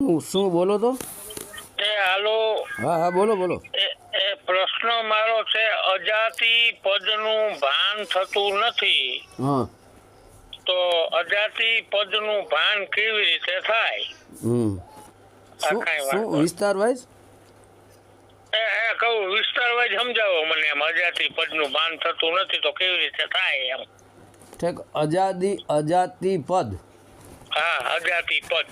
શું બોલો તો? એ હાલો. હા હા બોલો બોલો. એ પ્રશ્ન મારો છે અજાતિ પદનું ભાન થતું નથી. હા. તો અજાતિ પદનું ભાન કેવી રીતે થાય? હમ. શું વિસ્તાર વાઇઝ? એ એ કહું વિસ્તાર વાઇઝ સમજાવો મને એમ અજાતિ પદનું ભાન થતું નથી તો કેવી રીતે થાય એમ? ઠીક અજાદી અજાતિ પદ. હા અજાતિ પદ.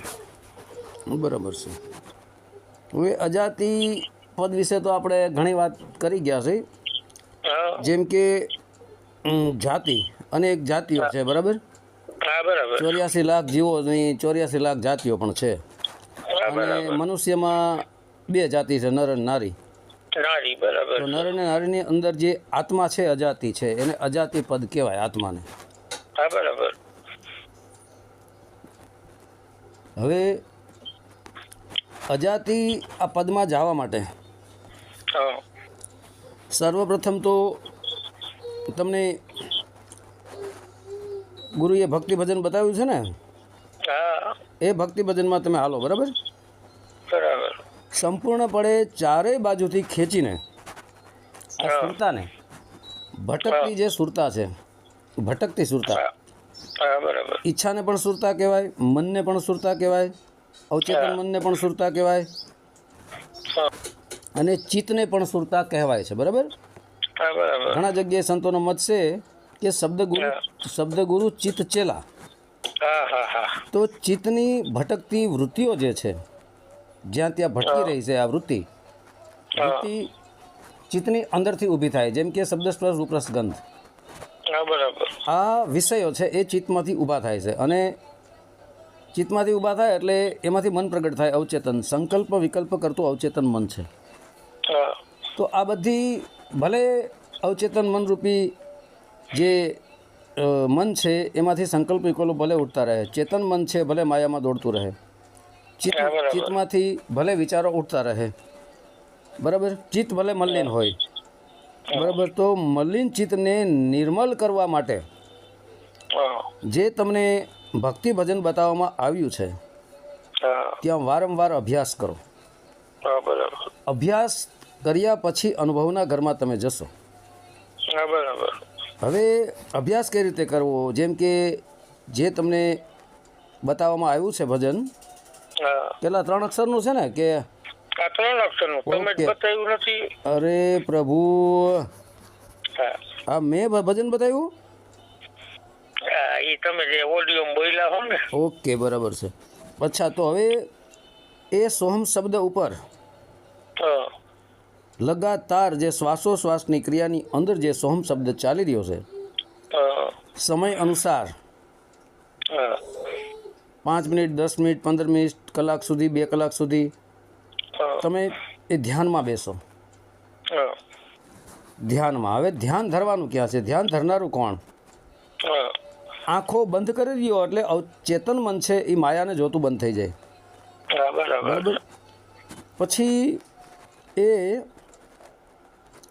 બરાબર છે. હવે અજાતિ પદ વિશે તો આપણે ઘણી વાત કરી ગયા છે. જેમ કે જાતિ જાતિ એક જાતિઓ છે બરાબર? ચોર્યાસી લાખ જીવોની ચોર્યાસી લાખ જાતિઓ પણ છે. અને મનુષ્યમાં બે જાતિ છે નર અને નારી. નારી તો નર અને નારીની અંદર જે આત્મા છે અજાતિ છે એને અજાતિ પદ કહેવાય આત્માને. હવે અજાતિ આ પદમાં જવા માટે? સર્વપ્રથમ તો તમને ગુરુએ ભક્તિ ભજન બતાવ્યું છે ને? એ ભક્તિ ભજનમાં તમે હાલો બરાબર? બરાબર. સંપૂર્ણપણે ચારેય બાજુથી ખેંચીને આ. સુરતાને ભટકતી જે સુરતા છે ભટકતી સુરતા બરાબર. ઈચ્છાને પણ સુરતા કહેવાય મનને પણ સુરતા કહેવાય અવચેતન મનને પણ સુરતા કહેવાય. અને ચિત્તને પણ સુરતા કહેવાય છે બરાબર? ઘણા જગ્યાએ સંતોનો મત છે કે શબ્દગુરુ શબ્દગુરુ ચિત્ત ચેલા. તો ચિત્તની ભટકતી વૃત્તિઓ જે છે જ્યાં ત્યાં ભટકી રહી છે આ વૃત્તિ વૃત્તિ ચિત્તની અંદરથી ઊભી થાય જેમ કે શબ્દ સ્પર્શ રૂપરસ ગંધ. આ વિષયો છે એ ચિત્તમાંથી ઊભા થાય છે અને ચિત્તમાંથી ઊભા થાય એટલે એમાંથી મન પ્રગટ થાય અવચેતન. સંકલ્પ વિકલ્પ કરતું અવચેતન મન છે. તો આ બધી ભલે અવચેતન મનરૂપી જે મન છે એમાંથી સંકલ્પ વિકલ્પ ભલે ઉઠતા રહે. ચેતન મન છે ભલે માયામાં દોડતું રહે. ચિત્તમાંથી ભલે વિચારો ઉઠતા રહે. બરાબર? ચિત્ત ભલે મલિન હોય. બરાબર? તો મલિન ચિત્તને નિર્મલ કરવા માટે જે તમને ભક્તિ ભજન બતાવવામાં આવ્યું છે. ત્યાં વારંવાર અભ્યાસ કરો. અભ્યાસ કર્યા પછી અનુભવના ઘરમાં તમે જશો. બરાબર. હવે અભ્યાસ કઈ રીતે કરવો? જેમ કે જે તમને બતાવવામાં આવ્યું છે ભજન પેલા ત્રણ અક્ષરનું છે ને કે અરે પ્રભુ! હા. આ મેં ભજન બતાવ્યું? એ તમે જે ઓડિયો બોલ્યા હો ને. ઓકે બરાબર છે. અચ્છા તો હવે એ સોહમ શબ્દ ઉપર લગાતાર જે શ્વાસોશ્વાસની ક્રિયાની અંદર જે સોહમ શબ્દ ચાલી રહ્યો છે સમય અનુસાર પાંચ મિનિટ દસ મિનિટ પંદર મિનિટ કલાક સુધી બે કલાક સુધી તમે એ ધ્યાનમાં બેસો. ધ્યાનમાં. હવે ધ્યાન ધરવાનું ક્યાં છે? ધ્યાન ધરનારું કોણ? આંખો બંધ કરી દો એટલે ચેતન મન છે એ માયાને જોતું બંધ થઈ જાય. બરાબર. પછી એ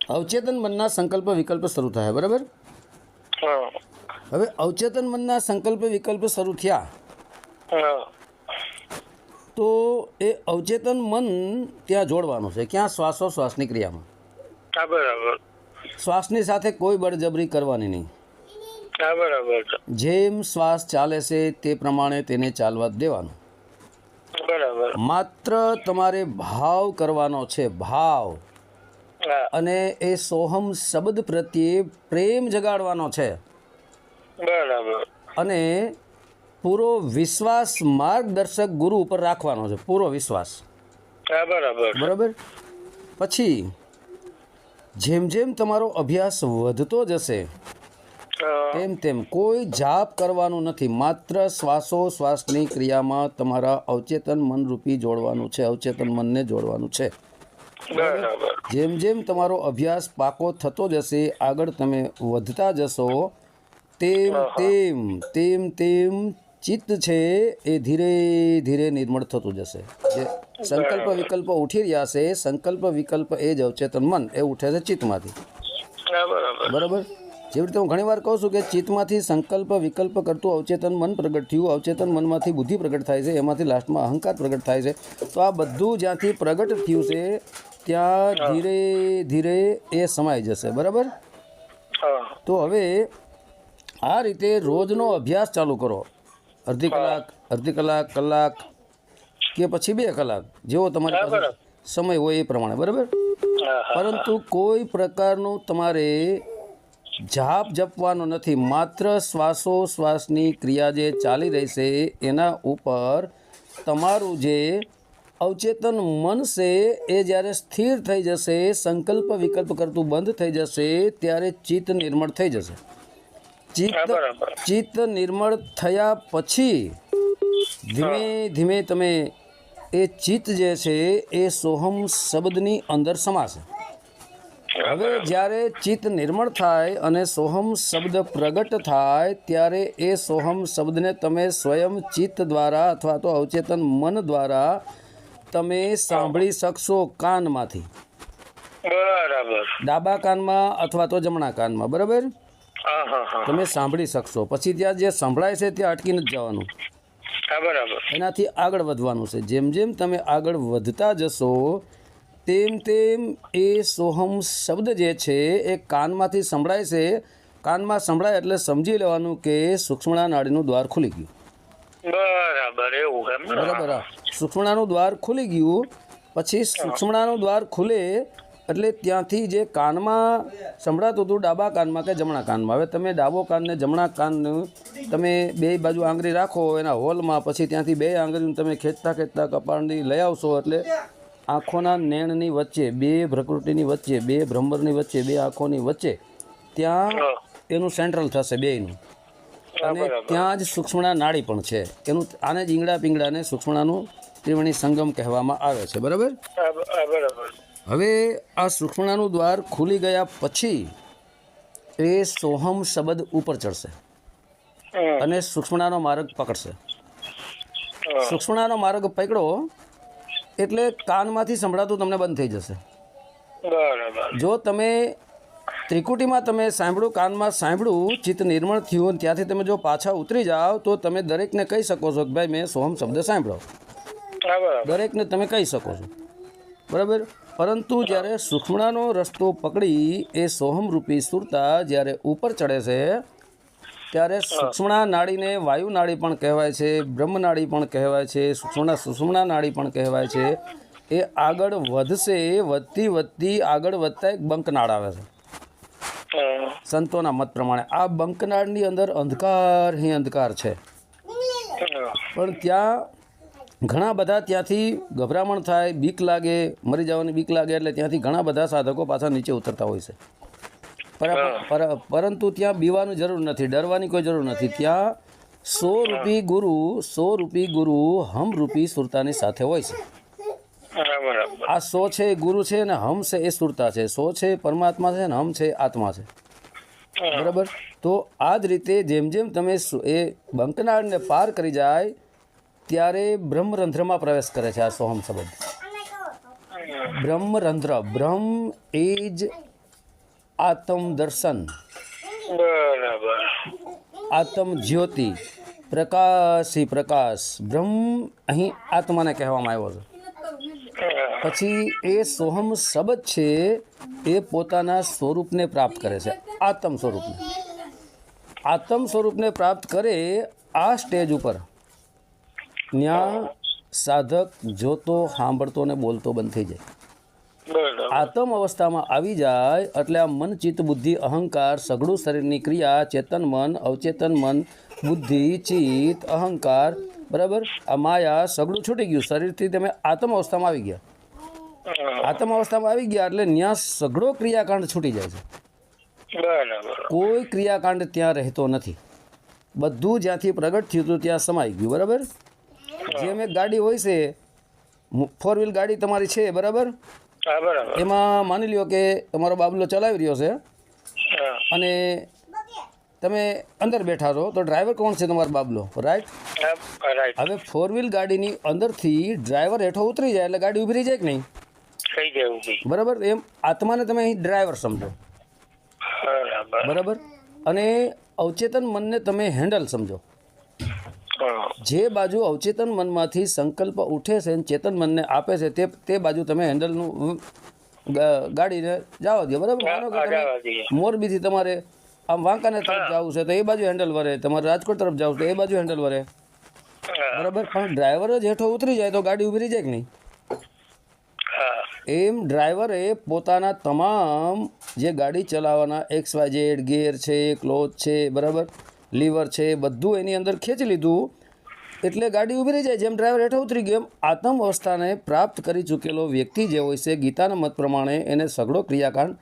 અવચેતન મનના સંકલ્પ વિકલ્પ શરૂ થાય બરાબર? હવે અવચેતન મનના સંકલ્પ વિકલ્પ શરૂ થયા. તો એ અવચેતન મન ત્યાં જોડવાનું છે. ક્યાં? શ્વાસો શ્વાસની ક્રિયામાં. બરાબર. શ્વાસની સાથે કોઈ બળજબરી કરવાની નહીં. બરાબર છે. જેમ શ્વાસ ચાલે છે તે પ્રમાણે તેને ચાલવા દેવાનું. બરાબર. માત્ર તમારે ભાવ કરવાનો છે ભાવ. અને એ સોહમ શબ્દ પ્રત્યે પ્રેમ જગાડવાનો છે. બરાબર. અને પૂરો વિશ્વાસ માર્ગદર્શક ગુરુ ઉપર રાખવાનો છે પૂરો વિશ્વાસ. બરાબર. બરાબર? પછી જેમ જેમ તમારો અભ્યાસ વધતો જશે તેમ તેમ કોઈ જાપ કરવાનું નથી માત્ર શ્વાસો શ્વાસની ક્રિયામાં તમારા અવચેતન મનરૂપી જોડવાનું છે અવચેતન મનને જોડવાનું છે. જેમ જેમ તમારો અભ્યાસ પાકો થતો જશે આગળ તમે વધતા જશો તેમ તેમ તેમ તેમ ચિત્ત છે એ ધીરે ધીરે નિર્મળ થતું જશે. જે સંકલ્પ વિકલ્પ ઉઠી રહ્યા છે સંકલ્પ વિકલ્પ એ જ અવચેતન મન એ ઉઠે છે ચિત્તમાંથી. બરાબર? જેવી રીતે હું ઘણીવાર કહું છું કે ચિત્તમાંથી સંકલ્પ વિકલ્પ કરતું અવચેતન મન પ્રગટ થયું. અવચેતન મનમાંથી બુદ્ધિ પ્રગટ થાય છે એમાંથી લાસ્ટમાં અહંકાર પ્રગટ થાય છે. તો આ બધું જ્યાંથી પ્રગટ થયું છે ત્યાં ધીરે ધીરે એ સમાઈ જશે. બરાબર? તો હવે આ રીતે રોજનો અભ્યાસ ચાલુ કરો. અડધી કલાક અડધી કલાક કલાક કે પછી બે કલાક જેવો તમારી પાસે સમય હોય એ પ્રમાણે. બરાબર? પરંતુ કોઈ પ્રકારનું તમારે જાપ જપવાનો નથી માત્ર શ્વાસો શ્વાસની ક્રિયા જે ચાલી રહી છે એના ઉપર તમારું જે અવચેતન મન છે એ જ્યારે સ્થિર થઈ જશે સંકલ્પ વિકલ્પ કરતું બંધ થઈ જશે ત્યારે ચિત્ત નિર્મળ થઈ જશે. ચિત્ત ચિત્ત નિર્મળ થયા પછી ધીમે ધીમે તમે એ ચિત્ત જે છે એ સોહમ શબ્દની અંદર સમાશે. હવે જ્યારે ચિત્ત નિર્મળ થાય અને સોહમ શબ્દ પ્રગટ થાય ત્યારે એ સોહમ શબ્દને તમે સ્વયં ચિત્ત દ્વારા અથવા તો અવચેતન મન દ્વારા તમે સાંભળી શકશો કાનમાંથી. બરાબર. ડાબા કાનમાં અથવા તો જમણા કાનમાં બરાબર? તમે સાંભળી શકશો. પછી ત્યાં જે સંભળાય છે ત્યાં અટકીને જ જવાનું. બરાબર. એનાથી આગળ વધવાનું છે. જેમ જેમ તમે આગળ વધતા જશો તેમ તેમ એ સોહમ શબ્દ જે છે એ કાનમાંથી સંભળાય છે. કાનમાં સંભળાય એટલે સમજી લેવાનું કે સૂક્ષ્મણા નાડીનું દ્વાર ખુલી ગયું. બરાબર એવું બરાબર. સૂક્ષ્મણાનું દ્વાર ખુલી ગયું પછી સૂક્ષ્મણાનું દ્વાર ખુલે એટલે ત્યાંથી જે કાનમાં સંભળાતું હતું ડાબા કાનમાં કે જમણા કાનમાં. હવે તમે ડાબો કાનને જમણા કાનનું તમે બે બાજુ આંગળી રાખો એના હોલમાં પછી ત્યાંથી બે આંગળીને તમે ખેંચતા ખેંચતા કપાળની લઈ આવશો એટલે આંખોના નેણની વચ્ચે બે પ્રકૃતિની વચ્ચે બે ભ્રમરની વચ્ચે બે આંખોની વચ્ચે ત્યાં એનું સેન્ટ્રલ થશે બેયનું. અને ત્યાં જ સૂક્ષ્મણા નાળી પણ છે. એનું આને જ ઈંગડા પિંગળાને સૂક્ષ્મણાનું ત્રિવેણી સંગમ કહેવામાં આવે છે. બરાબર? હવે આ સૂક્ષ્મણાનું દ્વાર ખુલી ગયા પછી એ સોહમ શબ્દ ઉપર ચડશે. અને સૂક્ષ્મણાનો માર્ગ પકડશે. સૂક્ષ્મણાનો માર્ગ પકડો એટલે કાનમાંથી સંભળાતું તમને બંધ થઈ જશે. બરાબર. જો તમે ત્રિકુટીમાં તમે સાંભળ્યું કાનમાં સાંભળ્યું ચિત્ત નિર્મળ થયું અને ત્યાંથી તમે જો પાછા ઉતરી જાઓ તો તમે દરેકને કહી શકો છો કે ભાઈ મેં સોહમ શબ્દ સાંભળ્યો બરાબર. દરેકને તમે કહી શકો છો. બરાબર? પરંતુ જ્યારે સુખમણાનો રસ્તો પકડી એ સોહમ રૂપી સુરતા જ્યારે ઉપર ચડે છે ત્યારે સૂક્ષ્મણા નાડીને વાયુ નાડી પણ કહેવાય છે બ્રહ્મ નાડી પણ કહેવાય છે સૂક્ષ્મણા સુષુમણા નાડી પણ કહેવાય છે. એ આગળ વધશે વધતી વધતી આગળ વધતા એક બંકનાળ આવે છે. સંતોના મત પ્રમાણે. આ બંકનાળની અંદર અંધકાર હિ અંધકાર છે. પણ ત્યાં ઘણા બધા ત્યાંથી ગભરામણ થાય બીક લાગે મરી જવાની બીક લાગે એટલે ત્યાંથી ઘણા બધા સાધકો પાછા નીચે ઉતરતા હોય છે. પરંતુ ત્યાં બીવાની જરૂર નથી ડરવાની કોઈ જરૂર નથી. ત્યાં સો રૂપી ગુરુ સો રૂપી ગુરુ હમ રૂપી સુરતાની સાથે હોય છે. આ સો છે એ ગુરુ છે અને હમ છે એ સુરતા છે. સો છે પરમાત્મા છે અને હમ છે આત્મા છે. બરાબર? તો આ જ રીતે જેમ જેમ તમે એ બંકનાળને પાર કરી જાય ત્યારે બ્રહ્મરંધ્રમાં પ્રવેશ કરે છે આ સોહમ શબ્દ બ્રહ્મરંધ્ર બ્રહ્મ એ જ આત્મ દર્શન. બરાબર. આત્મ જ્યોતિ. પ્રકાશી પ્રકાશ. બ્રહ્મ અહીં આત્માને કહેવામાં આવ્યો છે. પછી એ સોહમ શબ્દ છે એ પોતાના સ્વરૂપને પ્રાપ્ત કરે છે. આત્મ સ્વરૂપને. આત્મ સ્વરૂપને પ્રાપ્ત કરે આ સ્ટેજ ઉપર. ત્યાં સાધક જોતો સાંભળતો ને બોલતો બંધ થઈ જાય. આત્મ અવસ્થામાં આવી જાય એટલે આ મન ચિત્ત બુદ્ધિ અહંકાર સઘળું શરીરની ક્રિયા ચેતન મન અવચેતન મન બુદ્ધિ ચિત્ત અહંકાર બરાબર? આ માયા સઘળું છૂટી ગયું. શરીરથી તમે આતમ અવસ્થામાં આવી ગયા. આતમ અવસ્થામાં આવી ગયા એટલે ત્યાં સઘળો ક્રિયાકાંડ છૂટી જાય છે. કોઈ ક્રિયાકાંડ ત્યાં રહેતો નથી. બધું જ્યાંથી પ્રગટ થયું હતું ત્યાં સમાઈ ગયું બરાબર? જેમ એક ગાડી હોય છે ફોર વ્હીલ ગાડી તમારી છે બરાબર? હા બરાબર. એમાં માની લ્યો કે તમારો બાબલો ચલાવી રહ્યો છે. અને તમે અંદર બેઠા છો તો ડ્રાઈવર કોણ છે તમારો બાબલો? રાઈટ હવે ફોર વ્હીલ ગાડીની અંદરથી ડ્રાઈવર હેઠો ઉતરી જાય એટલે ગાડી ઊભી રહી જાય કે નહીં? બરાબર? એમ આત્માને તમે અહીં ડ્રાઈવર સમજો. બરાબર. અને અવચેતન મનને તમે હેન્ડલ સમજો. જે બાજુ અવચેતન મનમાંથી સંકલ્પ ઉઠે છે અને ચેતન મનને આપે છે તે તે બાજુ તમે હેન્ડલનું ગાડીને જવા દો બરાબર? માનો કે તમે મોરબીથી તમારે આમ વાંકાને તરફ જવું છે તો એ બાજુ હેન્ડલ વરે. તમારે રાજકોટ તરફ જવું તો એ બાજુ હેન્ડલ વરે. બરાબર? પણ ડ્રાઈવર જ હેઠો ઉતરી જાય તો ગાડી ઊભી રહી જાય કે નહીં? એમ ડ્રાઈવરે પોતાના તમામ જે ગાડી ચલાવવાના એક્સ વાય ઝેડ ગિયર છે ક્લોથ છે બરાબર? લીવર છે બધું એની અંદર ખેંચી લીધું એટલે ગાડી ઊભી રહી જાય જેમ ડ્રાઈવર હેઠળ ઉતરી ગયો એમ આત્મ અવસ્થાને પ્રાપ્ત કરી ચૂકેલો વ્યક્તિ જે હોય છે ગીતાના મત પ્રમાણે એને સઘળો ક્રિયાકાંડ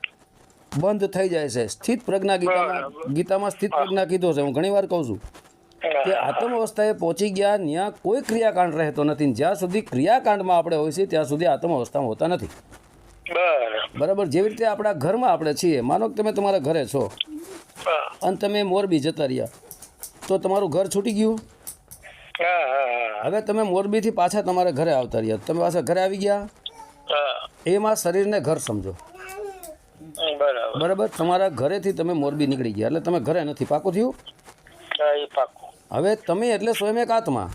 બંધ થઈ જાય છે. સ્થિત પ્રજ્ઞા ગીતામાં ગીતામાં સ્થિત પ્રજ્ઞા કીધો છે. હું ઘણી વાર કહું છું કે આત્મ અવસ્થાએ પહોંચી ગયા ત્યાં કોઈ ક્રિયાકાંડ રહેતો નથી. જ્યાં સુધી ક્રિયાકાંડમાં આપણે હોય છે ત્યાં સુધી આત્મ અવસ્થામાં હોતા નથી. બરાબર. જેવી રીતે આપણા ઘરમાં આપણે છીએ માનો કે તમે તમારા ઘરે છો અને તમે મોરબી જતા રહ્યા તો તમારું ઘર છૂટી ગયું? હવે તમે મોરબીથી પાછા તમારા ઘરે આવતા રહ્યા. તમે પાછા ઘરે આવી ગયા? એમાં શરીરને ઘર સમજો. બરાબર. તમારા ઘરેથી તમે મોરબી નીકળી ગયા. એટલે તમે ઘરે નથી. પાકું થયું? હવે તમે એટલે સ્વયં એક આત્મા.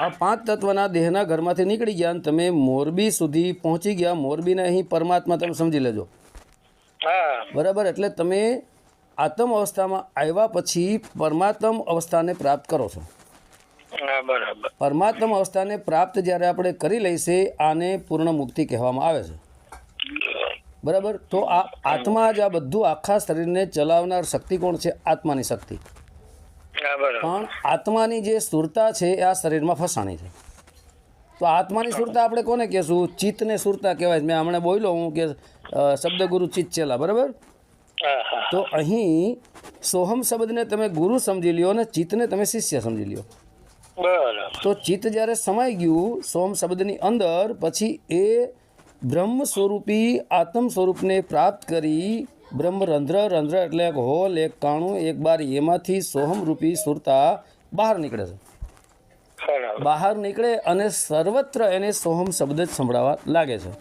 આ પાંચ તત્વના દેહના ઘરમાંથી નીકળી ગયા અને તમે મોરબી સુધી પહોંચી ગયા. મોરબીને અહીં પરમાત્મા તમે સમજી લેજો. બરાબર? એટલે તમે આત્મ અવસ્થામાં આવ્યા પછી પરમાત્મ અવસ્થાને પ્રાપ્ત કરો છો. પરમાત્મ અવસ્થાને પ્રાપ્ત જ્યારે આપણે કરી લઈશે આને પૂર્ણ મુક્તિ કહેવામાં આવે છે. બરાબર? તો આ આત્મા જ આ બધું આખા શરીરને ચલાવનાર શક્તિ કોણ છે? આત્માની શક્તિ. પણ આત્માની જે સુરતા છે એ આ શરીરમાં ફસાણી છે. તો આત્માની સુરતા આપણે કોને કહેશું? ચિત્તને સુરતા કહેવાય મેં હમણાં બોલ્યો હું કે શબ્દગુરુ ચિત્ત ચેલા બરાબર? તો અહીં સોહમ શબ્દને તમે ગુરુ સમજી લ્યો અને ચિત્તને તમે શિષ્ય સમજી લ્યો. તો ચિત્ત જ્યારે સમાઈ ગયું સોમ શબ્દની અંદર પછી એ બ્રહ્મ સ્વરૂપી આત્મ સ્વરૂપને પ્રાપ્ત કરી બ્રહ્મ રંધ્ર રંધ્ર એટલે એક હોલ એક કાણું એક બારી એમાંથી સોહમ રૂપી સુરતા બહાર નીકળે છે. બહાર નીકળે અને સર્વત્ર એને સોહમ શબ્દ જ સંભળાવા લાગે છે.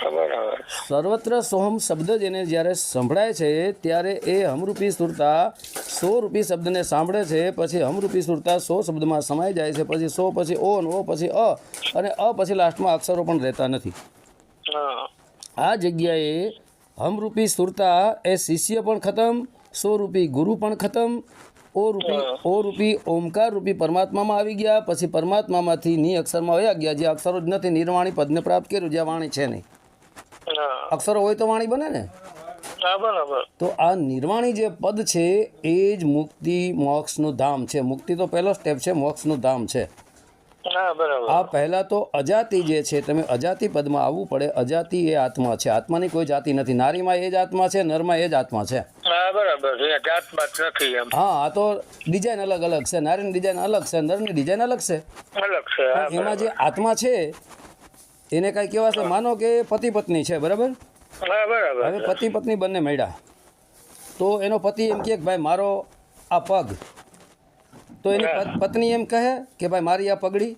સર્વત્ર સોહમ શબ્દ જ એને જ્યારે સંભળાય છે ત્યારે એ હમરૂપી સુરતા સો રૂપી શબ્દને સાંભળે છે પછી હમરૂપી સુરતા સો શબ્દમાં સમાઈ જાય છે પછી સો પછી ઓ ને ઓ પછી અ અને અ પછી લાસ્ટમાં અક્ષરો પણ રહેતા નથી. આ જગ્યાએ હમરૂપી સુરતા એ શિષ્ય પણ ખતમ સો રૂપી ગુરુ પણ ખતમ ઓ રૂપી ઓ રૂપી ઓમકાર રૂપી પરમાત્મામાં આવી ગયા પછી પરમાત્મામાંથી ની અક્ષરમાં વયા ગયા જે અક્ષરો જ નથી નિર્વાણી પદને પ્રાપ્ત કર્યું જ્યાં વાણી છે નહીં. અક્ષરો હોય તો વાણી બને ને? તો આ નિર્વાણી જે પદ છે એ જ મુક્તિ મોક્ષનું ધામ છે. મુક્તિ તો પહેલો સ્ટેપ છે મોક્ષનું ધામ છે. આ પહેલાં તો અજાતિ જે છે તમે અજાતિ પદમાં આવવું પડે. અજાતિ એ આત્મા છે. આત્માની કોઈ જાતિ નથી. નારીમાં એ જ આત્મા છે નરમાં એ જ આત્મા છે. હા આ તો ડિઝાઇન અલગ અલગ છે. નારીની ડિઝાઇન અલગ છે નરની ડિઝાઇન અલગ છે. એમાં જે આત્મા છે એને કાંઈ કેવા છે માનો કે પતિ પત્ની છે બરાબર? બરાબર હવે પતિ પત્ની બંને મળ્યા. તો એનો પતિ એમ કહે કે ભાઈ મારો આ પગ. તો એની પત્ની એમ કહે કે ભાઈ મારી આ પગડી.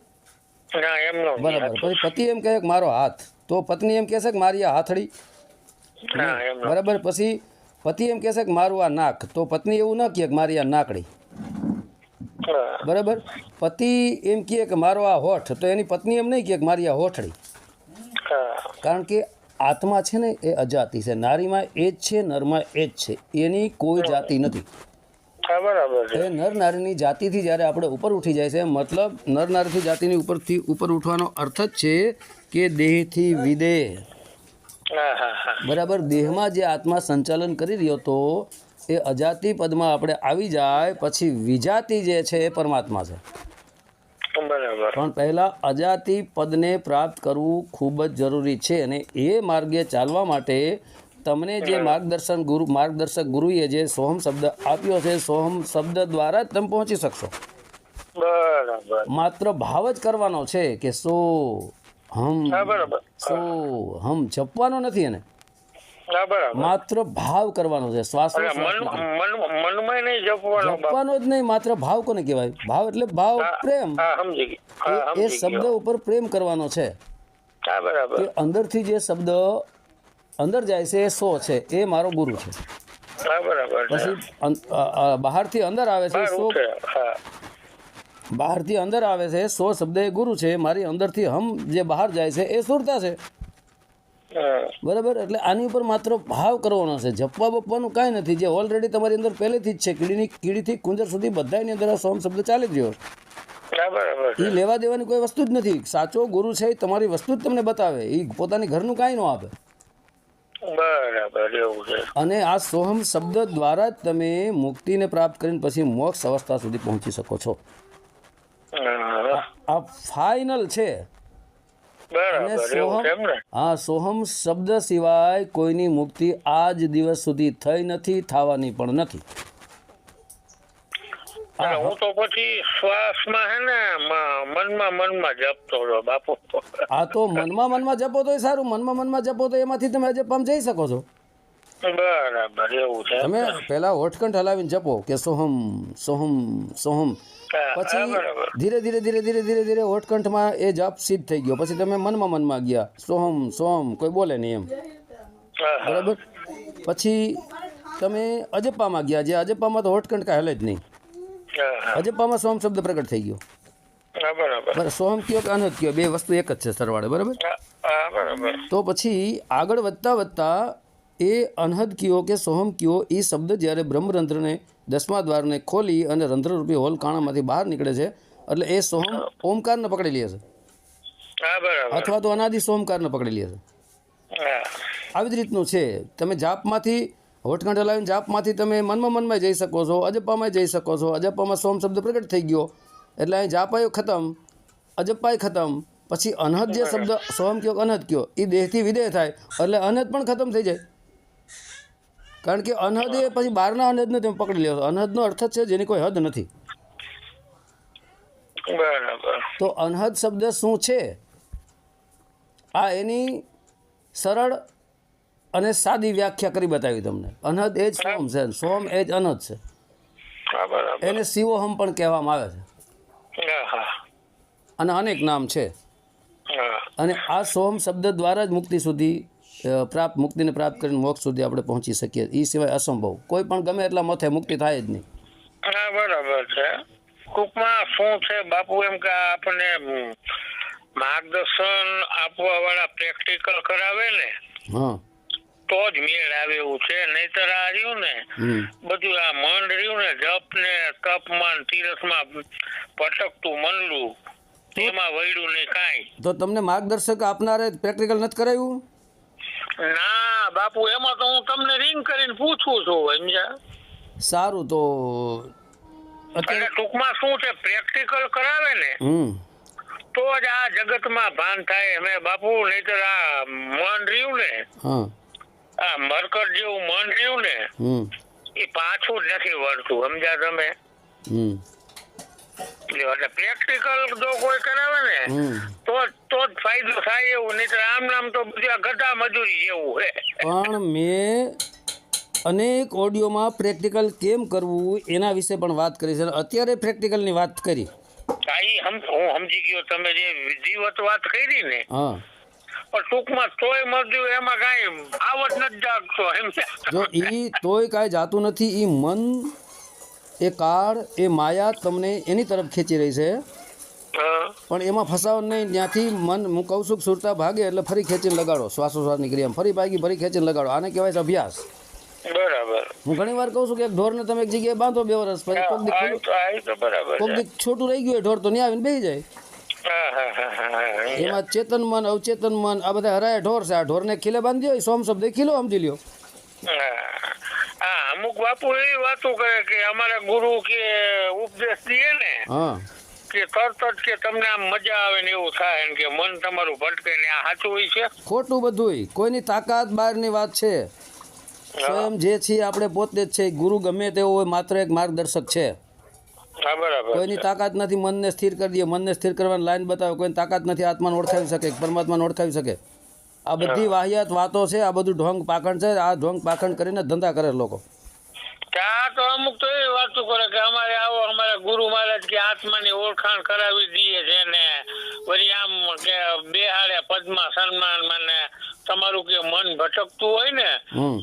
બરાબર. પછી પતિ એમ કહે કે મારો હાથ. તો પત્ની એમ કહેશે કે મારી આ હાથડી. બરાબર. પછી પતિ એમ કહેશે કે મારું આ નાક. તો પત્ની એવું ન કહે કે મારી આ નાકડી. બરાબર. પતિ એમ કહે કે મારો આ હોઠ. તો એની પત્ની એમ નહીં કહે કે મારી આ હોઠડી. કારણ કે આત્મા છે ને એ અજાતિ છે. નારીમાં એ જ છે નરમાં એ જ છે. એની કોઈ જાતિ નથી. બરાબર એ નર નારીની જાતિથી જ્યારે આપણે ઉપર ઉઠી જાય છે મતલબ નર નારીથી જાતિની ઉપરથી ઉપર ઉઠવાનો અર્થ જ છે કે દેહથી વિદેહ. બરાબર? દેહમાં જે આત્મા સંચાલન કરી રહ્યો હતો એ અજાતિ પદમાં આપણે આવી જાય પછી વિજાતિ જે છે એ પરમાત્મા છે. બરાબર. પણ પહેલાં અજાતિ પદને પ્રાપ્ત કરવું ખૂબ જ જરૂરી છે અને એ માર્ગે ચાલવા માટે તમને જે માર્ગદર્શન ગુરુ માર્ગદર્શક ગુરુએ જે સોહમ શબ્દ આપ્યો છે સોહમ શબ્દ દ્વારા જ તમે પહોંચી શકશો. માત્ર ભાવ જ કરવાનો છે કે સો હમ બરાબર. સો હમ જપવાનો નથી એને. માત્ર ભાવ કરવાનો છે શ્વાસ જપવાનો જ નહીં માત્ર ભાવ કોને કહેવાય? ભાવ એટલે ભાવ પ્રેમ. એ- શબ્દ ઉપર પ્રેમ કરવાનો છે. કે અંદરથી જે શબ્દ અંદર જાય છે એ સો છે એ મારો ગુરુ છે. પછી બહારથી અંદર આવે છે સો બહારથી અંદર આવે છે સો શબ્દ એ ગુરુ છે મારી અંદરથી હમ જે બહાર જાય છે એ સુરતા છે. બરાબર એટલે આની ઉપર માત્ર ભાવ કરવાનો છે. જપવા બપવાનું કાંઈ નથી. જે ઓલરેડી તમારી અંદર પહેલેથી જ છે. કીડીની કીડીથી કુંજર સુધી બધાની અંદર આ સોમ શબ્દ ચાલી છે. એ લેવા દેવાની કોઈ વસ્તુ જ નથી. સાચો ગુરુ છે એ તમારી વસ્તુ જ તમને બતાવે. એ પોતાની ઘરનું કાંઈ ન આપે. અને આ સોહમ શબ્દ દ્વારા જ તમે મુક્તિને પ્રાપ્ત કરીને પછી મોક્ષ અવસ્થા સુધી પહોંચી શકો છો. આ ફાઇનલ છે. અને હા સોહમ શબ્દ સિવાય કોઈની મુક્તિ આજ દિવસ સુધી થઈ નથી થવાની પણ નથી. હું તો પછી શ્વાસમાં હે ને મનમાં મનમાં જપતો હતો બાપુ. આ તો મનમાં મનમાં જપો તો સારું મનમાં મનમાં જપો તો એમાંથી તમે આજે પામ જઈ શકો છો. બરાબર એવું છે તમે પહેલા હોઠકંઠ હલાવીને જપો કે સોહમ સોહમ સોહમ. પછી ધીરે ધીરે ધીરે ધીરે ધીરે ધીરે હોઠકંઠમાં એ જપ સિદ્ધ થઈ ગયો. પછી તમે મનમાં મનમાં ગયા સોહમ સોહમ કોઈ બોલે નહીં એમ. બરાબર? પછી તમે અજપ્પામાં ગયા જે અજપ્પામાં તો હોઠકંઠ કાંઈ હલે જ નહીં. અજપ્પામાં સોહમ શબ્દ પ્રગટ થઈ ગયો. બરાબર. સોહમ કયો કે અનહદ કયો? બે વસ્તુ એક જ છે સરવાળે બરાબર. તો પછી આગળ વધતા વધતા એ અનહદ કિયો કે સોહમ કિયો એ શબ્દ જ્યારે બ્રહ્મરંધ્રને દસમા દ્વારને ખોલી અને રંધ્રરૂપી હોલ કાણામાંથી બહાર નીકળે છે એટલે એ સોહમ ઓમકારને પકડી લે છે. અથવા તો અનાદિ સોમકારને પકડી લે છે. આવી જ રીતનું છે. તમે જાપમાંથી હોઠકંઠ હલાવીને જાપમાંથી તમે મનમાં મનમાં જઈ શકો છો અજપ્પામાં જઈ શકો છો. અજપ્પામાં સોમ શબ્દ પ્રગટ થઈ ગયો. એટલે અહીં જાપાયો ખતમ અજપ્પાય ખતમ. પછી અનહદ જે શબ્દ સોમ કયો કે અનહદ કયો એ દેહથી વિદેહ થાય એટલે અનહદ પણ ખતમ થઈ જાય. કારણ કે અનહદ એ પછી બહારના અનહદને તમે પકડી લ્યો. છો અનહદનો અર્થ જ છે જેની કોઈ હદ નથી. તો અનહદ શબ્દ શું છે? આ એની સરળ અને સાદી વ્યાખ્યા કરી બતાવી તમને. અનહદ એ જ સોમ છે સોમ એ જ અનહદ છે. એને શિવોહમ પણ કહેવામાં આવે છે. અને અનેક નામ છે. અને આ સોમ શબ્દ દ્વારા જ મુક્તિ સુધી પ્રાપ્ત મુક્તિને પ્રાપ્ત કરીને મોક્ષ સુધી આપણે પહોંચી શકીએ. એ સિવાય અસંભવ. કોઈ પણ ગમે એટલા મથે મુક્તિ થાય જ નહીં. હા બરાબર છે. ટૂંકમાં શું છે બાપુ એમ કે આપણને માર્ગદર્શન આપવા વાળા પ્રેક્ટિકલ કરાવે ને હા. તો જ મેળ આવે એવું છે. નહીતર આ રહ્યું ને બધું આ મન રહ્યું ને જપ ને તપમાં ને તીરથમાં ભટકતું મનલું એમાં વળ્યું નહીં કાંઈ. તો તમને માર્ગદર્શક આપનારે પ્રેક્ટિકલ નથી કરાવ્યું ના બાપુ એમાં તો હું તમને રિંગ કરીને પૂછું છું સમજ્યા? સારું તો એટલે ટૂંકમાં શું છે પ્રેક્ટિકલ કરાવે ને હમ. તો જ આ જગતમાં ભાન થાય. અમે બાપુ નહીતર આ મન રહ્યું ને આ મરકર જેવું મન રહ્યું ને હમ. એ પાછું જ નથી વળતું સમજ્યા તમે? હમ. એટલે પ્રેક્ટિકલ જો કોઈ કરાવે ને તો તો જ ફાયદો થાય એવું નહીં આમ નામ તો બધા ગધા મજૂરી જેવું છે. પણ મેં અનેક ઓડિયોમાં પ્રેક્ટિકલ કેમ કરવું એના વિશે પણ વાત કરી છે. અત્યારે પ્રેક્ટિકલની વાત કરી. હું સમજી ગયો તમે જે વિધિવત વાત કરી ને હા. પણ ટૂંકમાં તોય મરજ્યું એમાં કાંઈ આવત નથી જાગતો એમ જો એ તોય કાંઈ જાતું નથી એ મન એ કાળ એ માયા તમને એની તરફ ખેંચી રહી છે. પણ એમાં ફસાવ નહીં ત્યાંથી મન હું કહું છું સુરતા ભાગે એટલે ફરી ખેંચીને લગાડો. શ્વાસોશ્વાસની ક્રિયામાં ફરી ભાગી ફરી ખેંચીને લગાડો. આને કહેવાય છે અભ્યાસ. બરાબર. હું ઘણી વાર કહું છું કે એક ઢોરને તમે એક જગ્યાએ બાંધો બે વર્ષ પછી કોક દી આ ખુલ્લું- તો આ તો બરાબર કોક દી છોટું રહી ગયું ઢોર તો ત્યાં આવીને બેસી જાય. એમાં ચેતન મન અવચેતન મન આ બધા હરાય ઢોર છે. આ ઢોરને ખીલે બાંધી હોય સોમ શબ્દ ખીલો સમજી લ્યો. અમુક બાપુ એવી વાતો કરે કે અમારા ગુરુ કે ઉપદેશ દે ને હા. કે તરત જ કે તમને આમ મજા આવે ને એવું થાય કે મન તમારું ભટકે ને આ સાચું હોય છે? ખોટું બધુંય કોઈની તાકાત બહારની વાત છે. સ્વયં જે છીએ આપણે પોતે જ છે. ગુરુ ગમે તેવો હોય માત્ર એક માર્ગદર્શક છે. કોઈની તાકાત નથી મનને સ્થિર કરી દે મનને સ્થિર કરવાની લાઈન બતાવે. કોઈની તાકાત નથી આત્માને ઓળખાવી શકે પરમાત્માને ઓળખાવી શકે. આ બધી વાહિયાત વાતો છે આ બધું ઢોંગ પાખંડ છે. આ ઢોંગ પાખંડ કરીને ધંધા કરે લોકો. આ તો અમુક તો એ વાતો કરે કે અમારે આવો અમારા ગુરુ મહારાજ કે આત્માની ઓળખાણ કરાવી દઈએ છે ને વળી આમ કે બેહાડે પદ્મા સન્માન મને તમારું કે મન ભટકતું હોય ને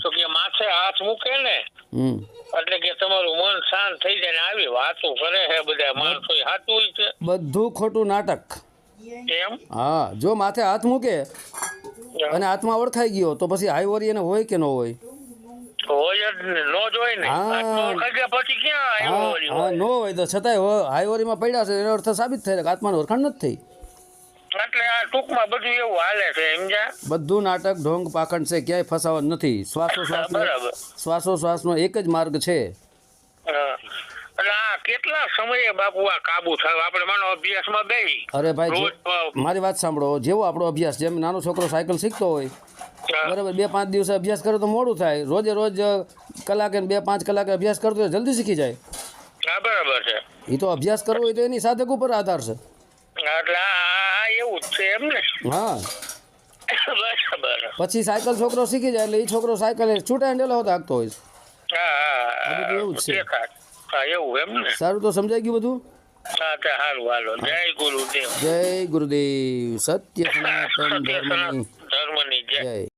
તો કે માથે હાથ મૂકે ને. એટલે કે તમારું મન શાંત થઈ જાય ને આવી વાતો કરે છે બધા માણસો હોય છે? બધું ખોટું નાટક. એમ? હા જો માથે હાથ મૂકે અને હાથમાં ઓળખાઈ ગયો તો પછી હાઈવરી એને હોય કે ન હોય? હોય નો જ ને. હા. આટલું ઓળખાઈ ગયા પછી ક્યાં હા આવ્યો હોય? તો છતાંય હાઈવરીમાં પડ્યા છે એનો અર્થ સાબિત થાય કે આત્માનું ઓળખાણ નથી થઈ. એટલે આ ટૂંકમાં બધું એવું હાલે છે સમજ્યા? બધું નાટક ઢોંગ પાખંડ છે ક્યાંય ફસાવત નથી. શ્વાસો શ્વાસ શ્વાસો શ્વાસનો એક જ માર્ગ છે. એટલે આ કેટલા સમયે બાપુ આ કાબુ થાય? આપણે માનો અભ્યાસમાં બેહી. અરે ભાઈ મારી વાત સાંભળો જેવો આપણો અભ્યાસ જેમ નાનો છોકરો સાયકલ શીખતો હોય બરાબર બે પાંચ દિવસે અભ્યાસ કરો તો મોડું થાય. રોજે રોજ કલાકે બે પાંચ કલાકે અભ્યાસ કરતો હોય જલ્દી શીખી જાય. હા બરાબર છે. એ તો અભ્યાસ કરવો હોય તો એની સાધક ઉપર આધાર છે. એટલે આ આ એવું છે એમ ને? હા. પછી સાયકલ છોકરો શીખી જાય એટલે એ છોકરો સાયકલ છૂટા હેન્ડલ હોતા હાંકતો હોય છે. એવું જ છે. એવું એમ ને? સારું તો સમજાઈ ગયું બધું? જય ગુરુદેવ. જય ગુરુદેવ. સત્ય સનાતન ધર્મની. જય.